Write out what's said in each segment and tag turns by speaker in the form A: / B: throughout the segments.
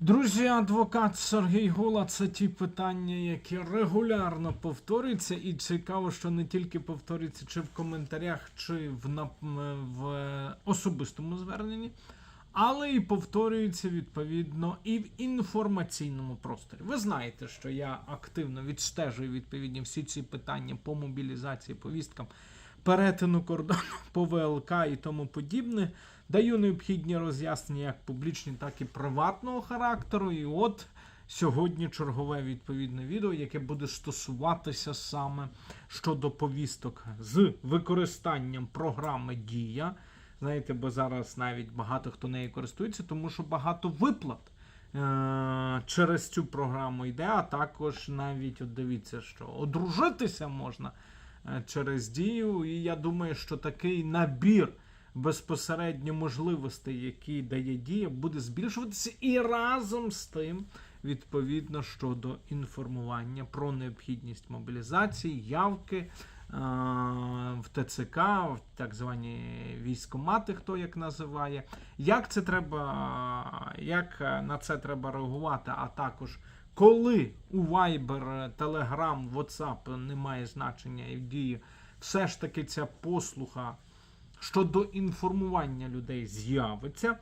A: Друзі, адвокат Сергій Гула це ті питання, які регулярно повторюються, і цікаво, що не тільки повторюються чи в коментарях, чи в, нап- в особистому зверненні, але і повторюються відповідно і в інформаційному просторі. Ви знаєте, що я активно відстежую відповідні всі ці питання по мобілізації, повісткам, перетину кордону по ВЛК і тому подібне. Даю необхідні роз'яснення як публічні, так і приватного характеру. І от сьогодні чергове відповідне відео, яке буде стосуватися саме щодо повісток з використанням програми Дія. Знаєте, бо зараз навіть багато хто нею користується, тому що багато виплат е- через цю програму йде, а також навіть от дивіться, що одружитися можна е, через дію. І я думаю, що такий набір безпосередньо можливостей, які дає дія, буде збільшуватися і разом з тим, відповідно, щодо інформування про необхідність мобілізації, явки е, в ТЦК, в так звані військомати, хто як називає. Як це треба, як на це треба реагувати, а також. Коли у Viber, Telegram, WhatsApp немає значення і дії, все ж таки ця послуга щодо інформування людей з'явиться.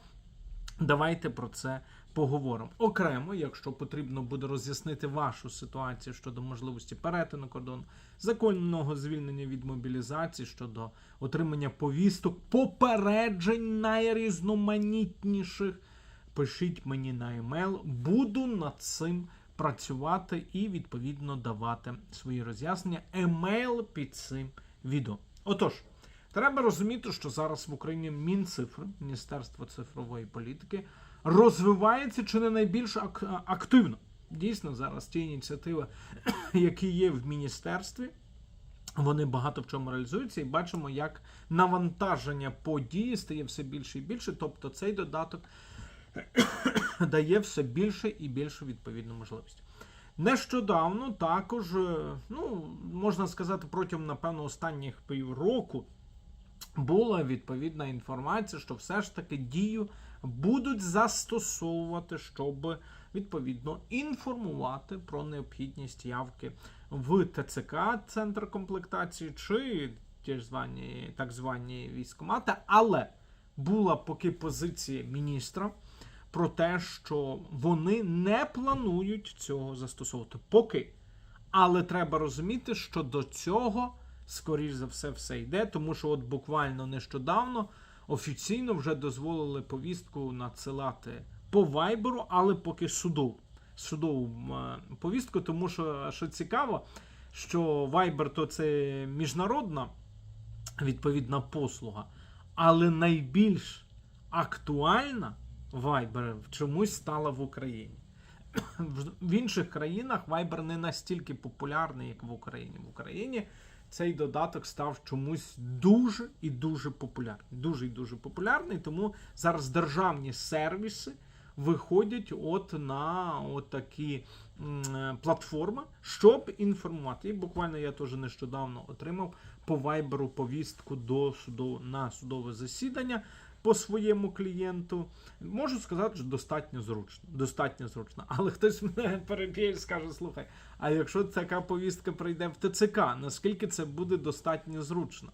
A: Давайте про це поговоримо. Окремо, якщо потрібно буде роз'яснити вашу ситуацію щодо можливості перетину кордону, законного звільнення від мобілізації щодо отримання повісток, попереджень найрізноманітніших, пишіть мені на емейл. Буду над цим працювати і відповідно давати свої роз'яснення. Емейл під цим відео. Отож. Треба розуміти, що зараз в Україні Мінцифри, Міністерство цифрової політики, розвивається чи не найбільш ак- активно. Дійсно, зараз ті ініціативи, які є в міністерстві, вони багато в чому реалізуються, і бачимо, як навантаження події стає все більше і більше. Тобто цей додаток дає все більше і більше відповідну можливість. Нещодавно також, е, ну можна сказати, протягом напевно останніх півроку була відповідна інформація, що все ж таки дію будуть застосовувати, щоб відповідно інформувати про необхідність явки в ТЦК, центр комплектації, чи ті ж звані, так звані військомати. Але була поки позиція міністра про те, що вони не планують цього застосовувати. Поки. Але треба розуміти, що до цього скоріш за все, все йде, тому що от буквально нещодавно офіційно вже дозволили повістку надсилати по вайберу, але поки судову судову е, повістку, тому що що цікаво, що Viber то це міжнародна відповідна послуга, але найбільш актуальна Viber чомусь стала в Україні. В інших країнах Viber не настільки популярний, як в Україні. В Україні цей додаток став чомусь дуже і дуже популярний. Дуже і дуже популярний, тому зараз державні сервіси виходять от на от такі платформи, щоб інформувати. І буквально я теж нещодавно отримав по вайберу повістку до суду на судове засідання. По своєму клієнту можу сказати, що достатньо зручно. Достатньо зручно. Але хтось мене переб'є і скаже: слухай, а якщо така повістка прийде в ТЦК, наскільки це буде достатньо зручно?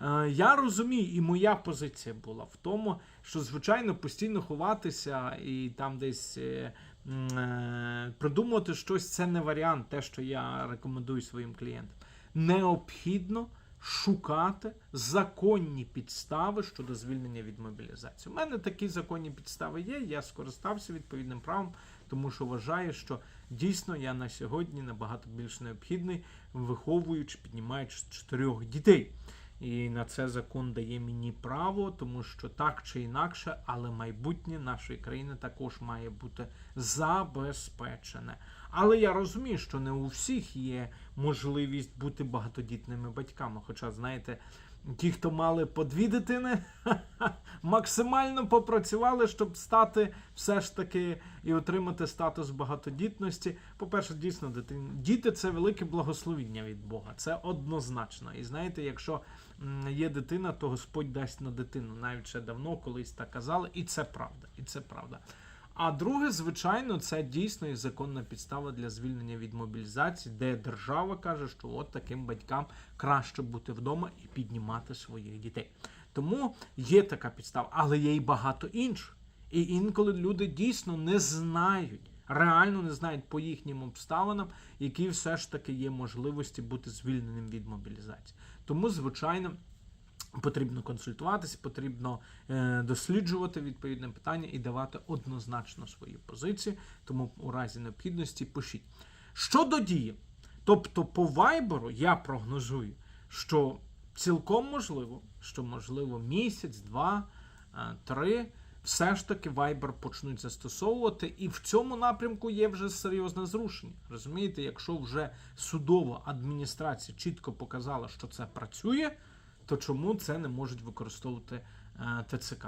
A: Е, Я розумію, і моя позиція була в тому, що звичайно постійно ховатися і там десь е, е, придумувати щось це не варіант, те, що я рекомендую своїм клієнтам. Необхідно шукати законні підстави щодо звільнення від мобілізації. У мене такі законні підстави є. Я скористався відповідним правом, тому що вважаю, що дійсно я на сьогодні набагато більш необхідний, виховуючи, піднімаючи чотирьох дітей. І на це закон дає мені право, тому що так чи інакше, але майбутнє нашої країни також має бути забезпечене. Але я розумію, що не у всіх є можливість бути багатодітними батьками. Хоча, знаєте, ті, хто мали по дві дитини, максимально попрацювали, щоб стати все ж таки і отримати статус багатодітності. По-перше, дійсно, дитин... діти це велике благословіння від Бога. Це однозначно. І знаєте, якщо є дитина, то Господь дасть на дитину. Навіть ще давно колись так казали, і це правда. І це правда. А друге, звичайно, це дійсно і законна підстава для звільнення від мобілізації, де держава каже, що от таким батькам краще бути вдома і піднімати своїх дітей. Тому є така підстава, але є і багато інших. І інколи люди дійсно не знають, реально не знають по їхнім обставинам, які все ж таки є можливості бути звільненим від мобілізації. Тому, звичайно, потрібно консультуватися, потрібно е, досліджувати відповідне питання і давати однозначно свої позиції. Тому у разі необхідності пишіть. Щодо дії, тобто по вайберу я прогнозую, що цілком можливо, що можливо місяць, два, е, три. Все ж таки Viber почнуть застосовувати, і в цьому напрямку є вже серйозне зрушення. Розумієте, якщо вже судова адміністрація чітко показала, що це працює, то чому це не можуть використовувати е, ТЦК?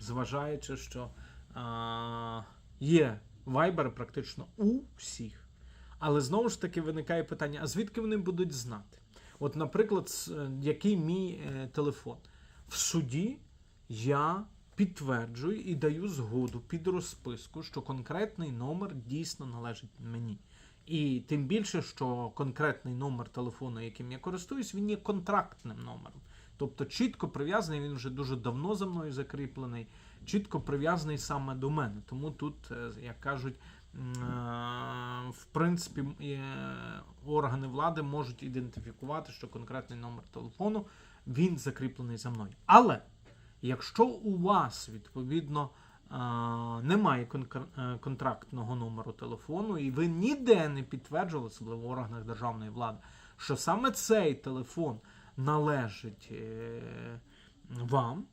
A: Зважаючи, що е, є Viber практично у всіх. Але знову ж таки виникає питання: а звідки вони будуть знати? От, наприклад, е, який мій телефон? В суді я підтверджую і даю згоду під розписку, що конкретний номер дійсно належить мені. І тим більше, що конкретний номер телефону, яким я користуюсь, він є контрактним номером. Тобто чітко прив'язаний, він вже дуже давно за мною закріплений, чітко прив'язаний саме до мене. Тому тут, е, як кажуть, е, в принципі, органи влади можуть ідентифікувати, що конкретний номер телефону він закріплений за мною. Але якщо у вас відповідно немає е, контрактного номеру телефону, і ви ніде не підтверджували, особливо в органах державної влади, що саме цей телефон належить е, вам,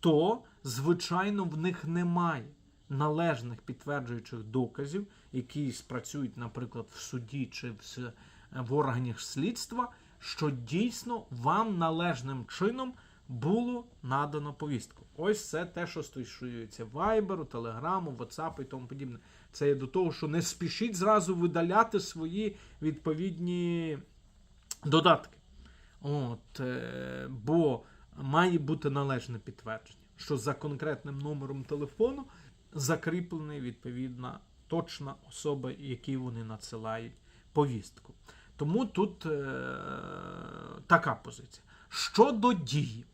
A: то звичайно в них немає належних підтверджуючих доказів, які спрацюють, наприклад, в суді чи в, в органах слідства, що дійсно вам належним чином було надано повістку. Ось це те, що стосується Вайберу, Телеграму, WhatsApp і тому подібне. Це є до того, що не спішіть зразу видаляти свої відповідні додатки. От, е, бо має бути належне підтвердження, що за конкретним номером телефону закріплений відповідна точна особа, якій вони надсилають повістку. Тому тут е, така позиція. Щодо дії,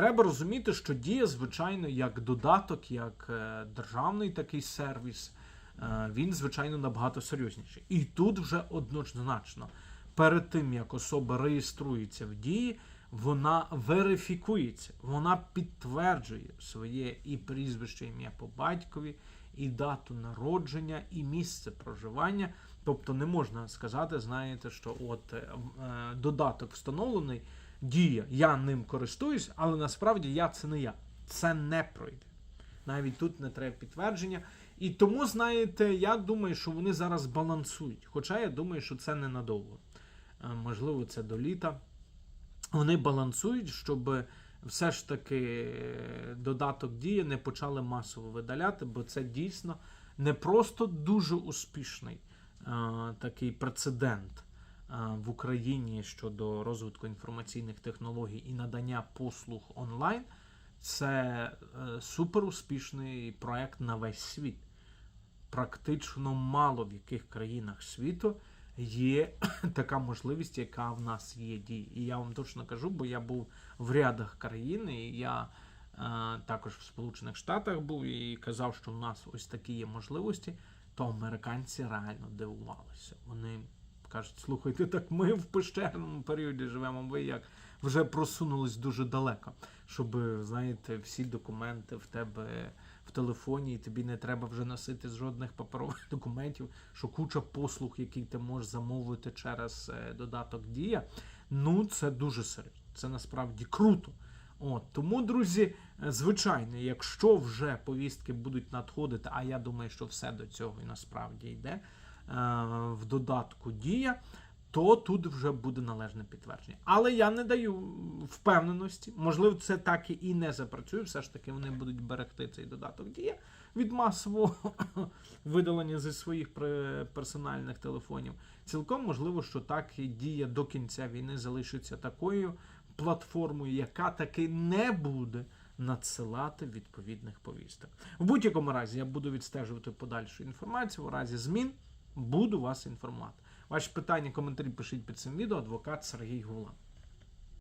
A: треба розуміти, що дія, звичайно, як додаток, як е, державний такий сервіс, е, він, звичайно, набагато серйозніший. І тут вже однозначно, перед тим як особа реєструється в дії, вона верифікується, вона підтверджує своє і прізвище, ім'я по батькові, і дату народження, і місце проживання. Тобто не можна сказати, знаєте, що от е, додаток встановлений, дія, я ним користуюсь, але насправді я це не я. Це не пройде. Навіть тут не треба підтвердження. І тому, знаєте, я думаю, що вони зараз балансують. Хоча я думаю, що це ненадовго. Е, Можливо, це до літа. Вони балансують, щоб все ж таки е, додаток дія не почали масово видаляти, бо це дійсно не просто дуже успішний е, такий прецедент в Україні щодо розвитку інформаційних технологій і надання послуг онлайн. Це е, суперуспішний проект на весь світ. Практично мало в яких країнах світу є така можливість, яка в нас є дії. І я вам точно кажу, бо я був в рядах країн, і я е, також в Сполучених Штатах був і казав, що в нас ось такі є можливості, то американці реально дивувалися. Вони кажуть, слухайте, так ми в пещерному періоді живемо, ви як вже просунулись дуже далеко, щоб, знаєте, всі документи в тебе в телефоні, і тобі не треба вже носити жодних паперових документів, що куча послуг, які ти можеш замовити через е, додаток Дія. Ну, це дуже серйозно. Це насправді круто. От тому, друзі, звичайно, якщо вже повістки будуть надходити, а я думаю, що все до цього і насправді йде в додатку Дія, то тут вже буде належне підтвердження. Але я не даю впевненості. Можливо, це так і не запрацює. Все ж таки вони будуть берегти цей додаток Дія від масового видалення зі своїх персональних телефонів. Цілком можливо, що так і дія до кінця війни залишиться такою платформою, яка таки не буде надсилати відповідних повісток. В будь-якому разі я буду відстежувати подальшу інформацію. У разі змін буду вас інформувати. Ваші питання, коментарі пишіть під цим відео. Адвокат Сергій Гула.